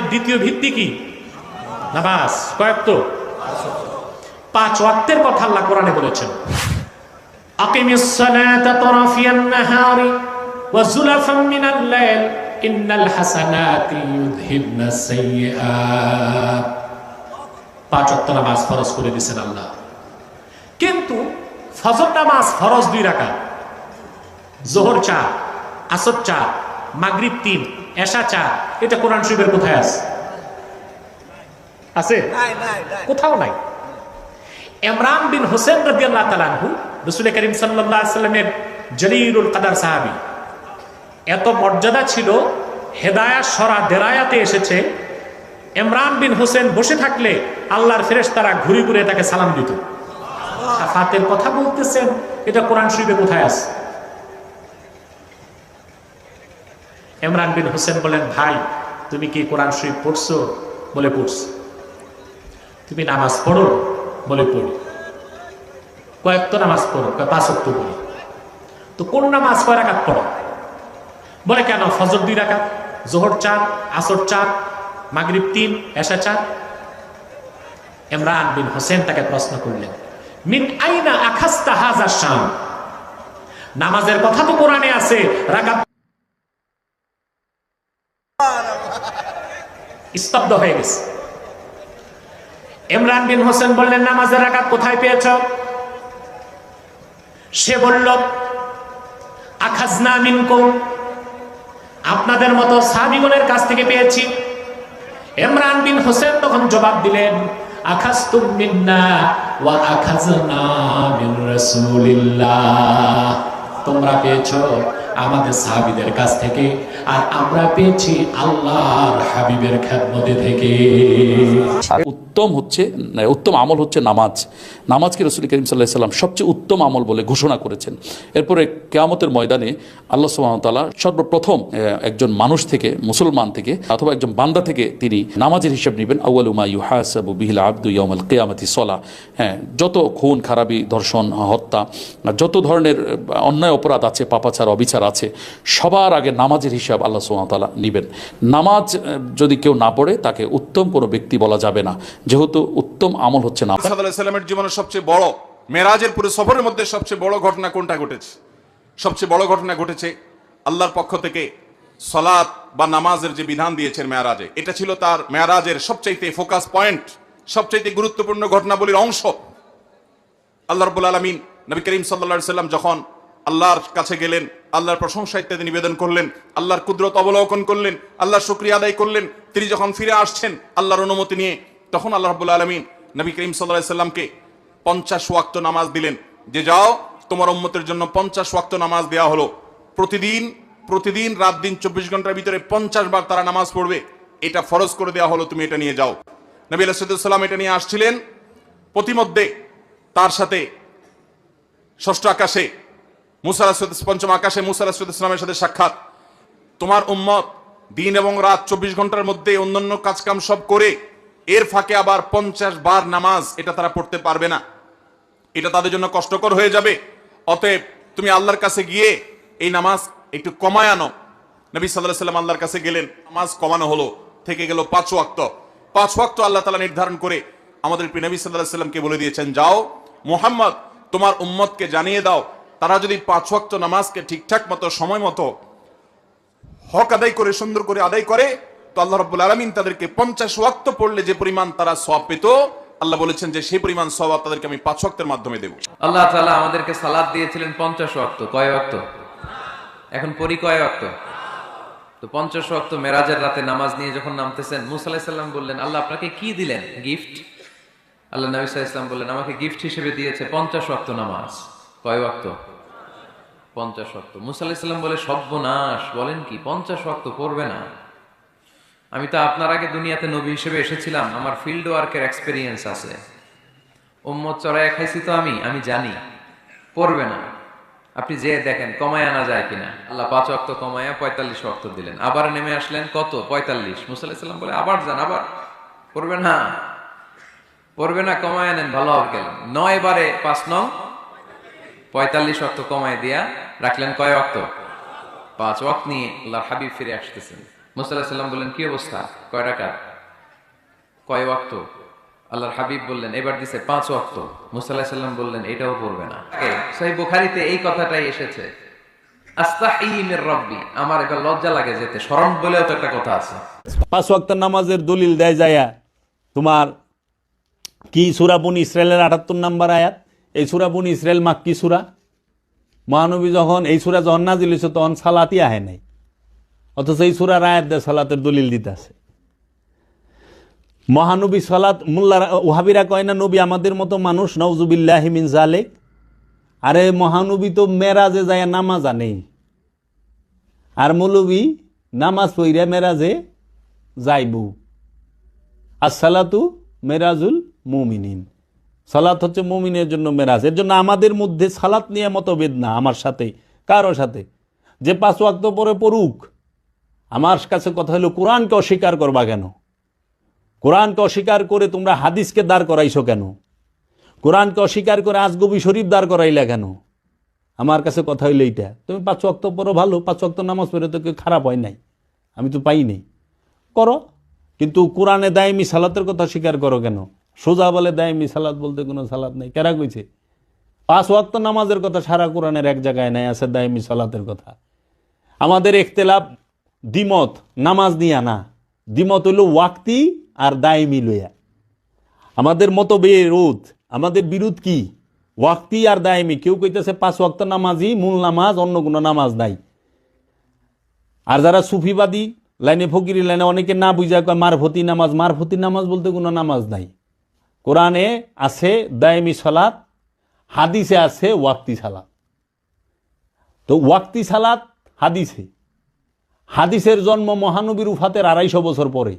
দ্বিতীয় ভিত্তি কি? নামাজ, কয়েক তো। পাঁচ ওয়াক্তের কথা আল্লাহ কোরআনে বলেছেন। করে আল্লাহ। কিন্তু ফজর নামাজ ফরজ দুই রাকাত, জোহর চার, আসর চার মাগরিব তিন এশা চার এটা কোরআন শরীফের কোথায় আছে? আছে? কোথাও নাই। ইমরান বিন হোসেন রাদিয়াল্লাহু তাআলা আনহু রাসূল করিম সাল্লাল্লাহু আলাইহি সাল্লামের জলিলুল কাদার সাহাবী এত মর্যাদা ছিল হেদায়াত সরা দেরায়াতে এসেছে ইমরান বিন হোসেন বসে থাকলে আল্লাহর ফেরেশতারা ঘুরে ঘুরে তাকে সালাম দিত। সাফাতের কথা বলতেছেন এটা কোরআন শরীফে কোথায় আছে? ইমরান বিন হোসেন বলেন, ভাই, তুমি কি কোরআন শরীফ পড়ছো? বলে পড়ছো। তুমি নামাজ পড়ো? বলে পড়ি। কয়েক তো নামাজ পড়ো পাঁচ অক্ট পড়ি। তো কোন নামাজ কয় রাকাত পড়ো? বলে কেন? ফজর দুই রাকাত, জোহর চার, আসর চার, মাগরিব তিন, এশা চার? ইমরান বিন হোসেন তাকে প্রশ্ন করলেন, মিন আইনা আখাস্তা হাজার শাম? নামাজের কথা তো কোরআনে আছে, রাকাত স্তব্ধ হয়ে গেছে। ইমরান বিন হোসেন বললেন, নামাজের রাকাত কোথায় পেয়েছ? সে বলল, আখাজনা মিনকুম। আপনাদের মতো সাহাবিগণের কাছ থেকে পেয়েছি। ইমরান বিন হোসেন তখন জবাব দিলেন, আখাজতুম মিন্না ওয়া আখাজনা মিন রাসূলিল্লাহ। তোমরা পেয়েছ আমাদের সাহাবীদের কাছ থেকে, আর আমরা পেয়েছি আল্লাহর হাবিবের খেদমতে থেকে। উত্তম হচ্ছে উত্তম আমল হচ্ছে নামাজ। নামাজকে রসুল করিম সাল্লাহ সাল্লাম সবচেয়ে উত্তম আমল বলে ঘোষণা করেছেন। এরপরে কেয়ামতের ময়দানে আল্লাহ সুবাহতাল্লাহ সর্বপ্রথম একজন মানুষ থেকে, মুসলমান থেকে, অথবা একজন বান্দা থেকে তিনি নামাজের হিসাব নেবেন। আউ্লুমা ইউহাসাবু বিহিল আব্দু ইয়মল কেয়ামতি সলা। হ্যাঁ যত খুন, খারাপি, ধর্ষণ, হত্যা যত ধরনের অন্যায় অপরাধ আছে, পাপাচার, অবিচার আছে। সবার আগে নামাজের হিসাব আল্লাহ সুবাহতাল্লাহ নেবেন। নামাজ যদি কেউ না পড়ে, তাকে উত্তম কোনো ব্যক্তি বলা যাবে না। যেহেতু উত্তম আমল হচ্ছে নামাজ। সাল্লামের জীবনের সবচেয়ে বড়, মেরাজের পুরো সফরের মধ্যে সবচেয়ে বড় ঘটনা কোনটা ঘটেছে? সবচেয়ে বড় ঘটনা ঘটেছে আল্লাহর পক্ষ থেকে সলাৎ বা নামাজের যে বিধান দিয়েছেন মেয়ারাজে। এটা ছিল তার মেয়ারাজের সবচাইতে ফোকাস পয়েন্ট সবচাইতে গুরুত্বপূর্ণ ঘটনাবলীর অংশ। আল্লাহ রব্বুল আলমিন নবী করিম সাল্লা সাল্লাম যখন আল্লাহর কাছে গেলেন, আল্লাহর প্রশংসা ইত্যাদি নিবেদন করলেন, আল্লাহর কুদরত অবলোকন করলেন, আল্লাহর শুক্রিয়া আদায় করলেন। তিনি যখন ফিরে আসছেন, আল্লাহর অনুমতি নিয়ে তখন আল্লাহ রব্বুল আলমিন নবী করিম সাল্লাহ সাল্লামকে পঞ্চাশ ওয়াক্ত নামাজ দিলেন। যে যাও, তোমার উম্মতের জন্য পঞ্চাশ ওয়াক্ত নামাজ দেওয়া হলো। প্রতিদিন প্রতিদিন রাত দিন চব্বিশ ঘণ্টার ভিতরে পঞ্চাশ বার তারা নামাজ পড়বে। এটা ফরজ করে দেওয়া হলো, তুমি এটা নিয়ে যাও। নবী আলাইসাল্লাম এটা নিয়ে আসছিলেন। প্রতিমধ্যে তার সাথে ষষ্ঠ আকাশে মুসা আলাহিসাদ পঞ্চম আকাশে মুসা আলাহিসাদ ইসলামের সাথে সাক্ষাৎ। তোমার উম্মত দিন এবং রাত চব্বিশ ঘণ্টার মধ্যে অন্যান্য কাজকাম সব করে এর ফাঁকে আবার পঞ্চাশ বার নামাজ এটা তারা পড়তে পারবে না। এটা তাদের জন্য কষ্টকর হয়ে যাবে। অতএব তুমি আল্লাহর কাছে গিয়ে এই নামাজ একটু কমায় আনো। নবী সাল্লাহ সাল্লাম আল্লাহর কাছে গেলেন, নামাজ কমানো হলো, থেকে গেল পাঁচ ওয়াক্ত। পাঁচ ওয়াক্ত আল্লাহ তালা নির্ধারণ করে আমাদের নবী সাল্লাহ সাল্লামকে বলে দিয়েছেন, যাও, মোহাম্মদ, তোমার উম্মতকে জানিয়ে দাও তারা যদি পাঁচ ওয়াক্ত নামাজকে ঠিকঠাক মতো, সময় মতো হক আদায় করে, সুন্দর করে আদায় করে, তো আল্লাহ রব্বুল আলমিন তাদেরকে পঞ্চাশ ওয়াক্ত পড়লে যে পরিমাণ তারা সব পেত, আল্লাহ বলেছেন যে সেই পরিমাণ তাদেরকে আমি পাঁচ ওয়াক্তের মাধ্যমে দেবো। আল্লাহ তাআলা আমাদেরকে সালাদ দিয়েছিলেন পঞ্চাশ ওয়াক্ত। কয় ওয়াক্ত? এখন পরি কয় ওয়াক্ত? তো পঞ্চাশ ওয়াক্ত মেরাজের রাতে নামাজ নিয়ে যখন নামতেছেন, মুসা আলাইহিস বললেন, আল্লাহ, আপনাকে কি দিলেন? গিফট? আল্লাহ নবী বললেন, আমাকে গিফট হিসেবে দিয়েছে পঞ্চাশ ওয়াক্ত নামাজ। কয় ওয়াক্ত? পঞ্চাশ ওয়াক্ত মুসা বলে, সর্বনাশ, বলেন কি, পঞ্চাশ ওয়াক্ত পড়বে না। আমি তো আপনার আগে দুনিয়াতে নবী হিসেবে এসেছিলাম, আমার ফিল্ড ওয়ার্কের এক্সপেরিয়েন্স আছে। উম্মত চড়াই খাইছি তো আমি আমি জানি, পড়বে না। আপনি যে দেখেন, কমায় আনা যায় কিনা। আল্লাহ পাঁচ অক্ত কমায়া পঁয়তাল্লিশ অক্ত দিলেন। আবার নেমে আসলেন, কত? পঁয়তাল্লিশ। মুসাল্লাম বলে, আবার যান, আবার। পড়বে না। পড়বে না, কমায় আনেন ভালো হবে গেলেন। নয় বারে পাঁচ নং, পঁয়তাল্লিশ অক্ত কমায় দিয়া রাখলেন কয় অক্ত পাঁচ অক্ত নিয়ে আল্লাহ হাবিব ফিরে আসতেছেন। মুসাল্লাহ সাল্লাম বললেন, কি অবস্থা? কয় টাকা কয় ওয়াক্ত? আল্লাহর হাবিব বললেন, এবার দিছে পাঁচ ওয়াক্ত। মুসাল্লাহ সাল্লাম বললেন, এটাও পড়বে না। সেই বুখারিতে এই কথাটাই এসেছে আমার লজ্জা লাগে যেতে স্মরণ বলেও তো একটা কথা আছে। পাঁচ ওয়াক্ত নামাজের দলিল দেয় যায়া তোমার কি সুরাবুন ইসরায়েলের আটাত্তর নাম্বার আয়াত? এই সুরাবুন ইসরায়েল মাক্কি সুরা? মহানবী যখন এই সুরা যখন নাজিল হয়েছে, তখন সালাতই আহে নাই। অথচ এই সুরার আয়াত দেয় সালাতের দলিল দিতে আছে। মহানবী সালাত মোল্লারা ওহাবিরা কয় না, নবী আমাদের মতো মানুষ নওজুবিল্লাহ মিন জালেক আরে মহানবী তো মেরাজে যায়, নামাজ আনে। আর মৌলবী নামাজ পইরা মেরাজে যাইবু। আর সালাতু মেরাজুল মুমিনিন। সালাত হচ্ছে মুমিনের জন্য মেরাজ। এর জন্য আমাদের মধ্যে সালাত নিয়ে মতভেদ না, আমার সাথে, কারও সাথে। যে পাঁচ ওয়াক্ত পরে পড়ুক, আমার কাছে কথা হলো, কোরআনকে অস্বীকার করবা কেন? কোরআনকে অস্বীকার করে তোমরা হাদিসকে দাঁড় করাইছো কেন? কোরআনকে অস্বীকার করে আজগবি শরীফ দাঁড় করাইলা কেন? আমার কাছে কথা হইল এইটা। তুমি পাঁচ ওয়াক্ত পড়ো ভালো, পাঁচ ওয়াক্ত নামাজ পড়ে তো কেউ খারাপ হয় নাই। আমি তো পাই নাই। করো। কিন্তু কোরআনে দায়মি সালাতের কথা স্বীকার করো কেন? সোজা বলে দায়মি সালাত বলতে কোনো সালাত নেই। কেরা কইছে? পাঁচ ওয়াক্ত নামাজের কথা সারা কোরআনের এক জায়গায় নাই, আছে দায়মি সালাতের কথা। আমাদের একতেলাপ দ্বিমত, নামাজ নিয়া না। দ্বিমত হইল ওয়াক্তি আর দায়মি লইয়া। আমাদের মতো বিরোধ আমাদের বিরোধ কি? ওয়াক্তি আর দায়মি। কেউ কইতেছে পাঁচ ওয়াক্ত নামাজই মূল নামাজ, অন্য কোনো নামাজ নাই। আর যারা সুফিবাদী, লাইনে ফকিরি লাইনে অনেকে না বুঝা কয় মারফতি নামাজ মারফতি নামাজ বলতে কোনো নামাজ নাই। কোরআনে আছে দায়মি সালাত, হাদিসে আছে ওয়াক্তি সালাত। তো ওয়াক্তি সালাত হাদিসে। হাদিসের জন্ম মহানবীর উফাতের আড়াইশো বছর পরে।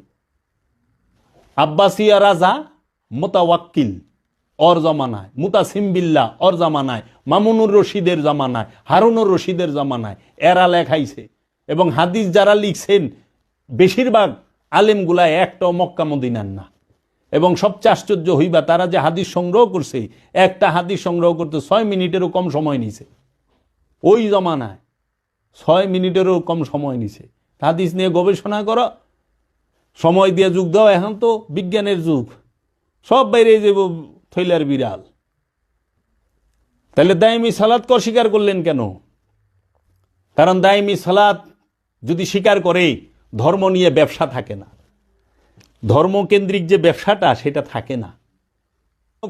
আব্বাসিয়া রাজা মোতাওয়াক্কিল, অর জমানায় মুতাসিমবিল্লা অর জামানায়, মামুনুর রশিদের জামানায়, হারুনুর রশিদের জামানায় এরা লেখাইছে। এবং হাদিস যারা লিখছেন, বেশিরভাগ আলেমগুলা একটাও মক্কা মদিনার না। এবং সবচেয়ে আশ্চর্য হইবা, তারা যে হাদিস সংগ্রহ করছে, একটা হাদিস সংগ্রহ করতে ছয় মিনিটেরও কম সময় নিছে। ওই জমানায় ছয় মিনিটেরও কম সময় নিছে। হাদিস নিয়ে গবেষণা করো। সময় দিয়ে যুগ দাও, এখন তো বিজ্ঞানের যুগ। সব বাইরে যাব থৈলার বিড়াল। তাহলে দায়মি সালাদকে অস্বীকার করলেন কেন? কারণ দায়মি সালাদ যদি স্বীকার করে, ধর্ম নিয়ে ব্যবসা থাকে না। ধর্মকেন্দ্রিক যে ব্যবসাটা, সেটা থাকে না।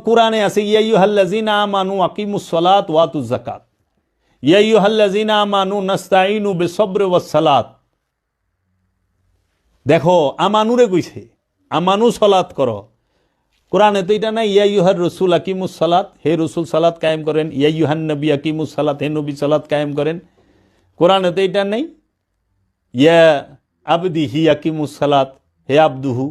কোরআনে আছে ইয়াইহাল্লাজিনা আমানু আকিমুসসালাত ওয়াতু জাকাত ইয়াইহাল্লাজিনা আমানু নাস্তাইনু বেসব্র ওয়াসসালাত দেখো, আমানুরে কইছে, আমানু সলাত করো। কোরআনে তো এটা নাই ইয়াইহার রসুল আকিমুস সালাত। হে রসুল, সালাত কায়েম করেন। ইয়াইহান নবী আকিমুস সালাত। হে নবী, সালাত কায়েম করেন। কোরআনে তো এটা নেই, ইয়া আবদি হি আকিমুস সালাত। হে আব্দুহু।